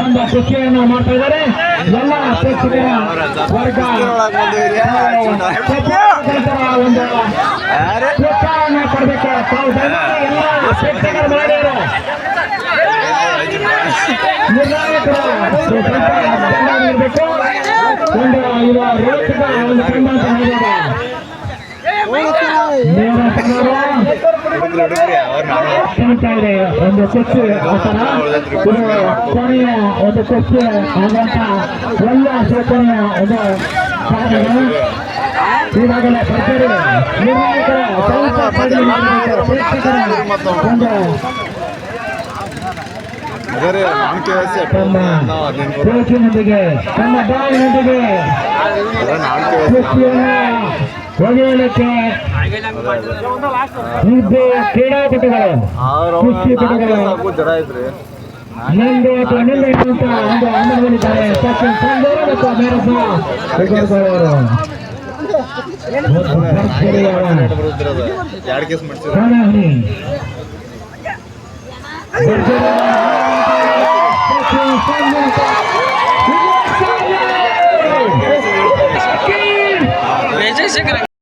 ಒಂದು ಕೃಷಿಯನ್ನು ಮಾಡ್ತಾ ಇದ್ದಾರೆ ಎಲ್ಲ ಪ್ರೇಕ್ಷಕರ ವರ್ಗ ಒಂದು ಪ್ರೋತ್ಸಾಹವನ್ನು ಕೊಡಬೇಕು ತಾವು ಎಲ್ಲ ಪ್ರೇಕ್ಷಕರು ಮಾಡಿದ್ರು ನಿರ್ಣಾಯಕರ ಇರಬೇಕು ಒಂದು ಇವ ರೋಚಕ ಒಂದು ಕ್ರಮ ಅಂತ ಹೇಳ್ಬೋದು ನೇರ ಸಮರ ಕಾಣ್ತಾ ಇದೆ ಒಂದು ಕುಸ್ತಿ ಆತರ ಇದು ಕೊನೆಯ ಒಂದು ಕುಸ್ತಿ ಆದಂತ ಒಳ್ಳೆಯ ಶೋಕನೆಯ ಒಂದು ಸಾಧನೆ ಈಗಾಗಲೇ ಭರ್ಜರಿ ನಿರ್ಣಾಯಕರ ಪ್ರಮುಖ ಸ್ಪರ್ಧೆ ಮಾಡಿದ ಪ್ರೇಕ್ಷಕರ ಒಂದು ತಮ್ಮ ಕೋಚಿನೊಂದಿಗೆ ತಮ್ಮ ಕುಸ್ತಿಯನ್ನು ಒಗೆಯಲಿಕ್ಕೆ ಇದು ಕ್ರೀಡಾಪಟುಗಳು ಕುಸ್ತಿಪಟುಗಳು ನಂದು ಅಥವಾ ನಿಂದ ಇರುವಂತ ಒಂದು ಅಂಗನಲ್ಲಿದ್ದಾರೆ ಸಚಿನ್ ಸಂಗೂರು ಮತ್ತು ಮೇರಸ ಅವರು ಎರಡು ಕೇಸ್ ಮಾಡ್ಸಿದ್ರು же грань.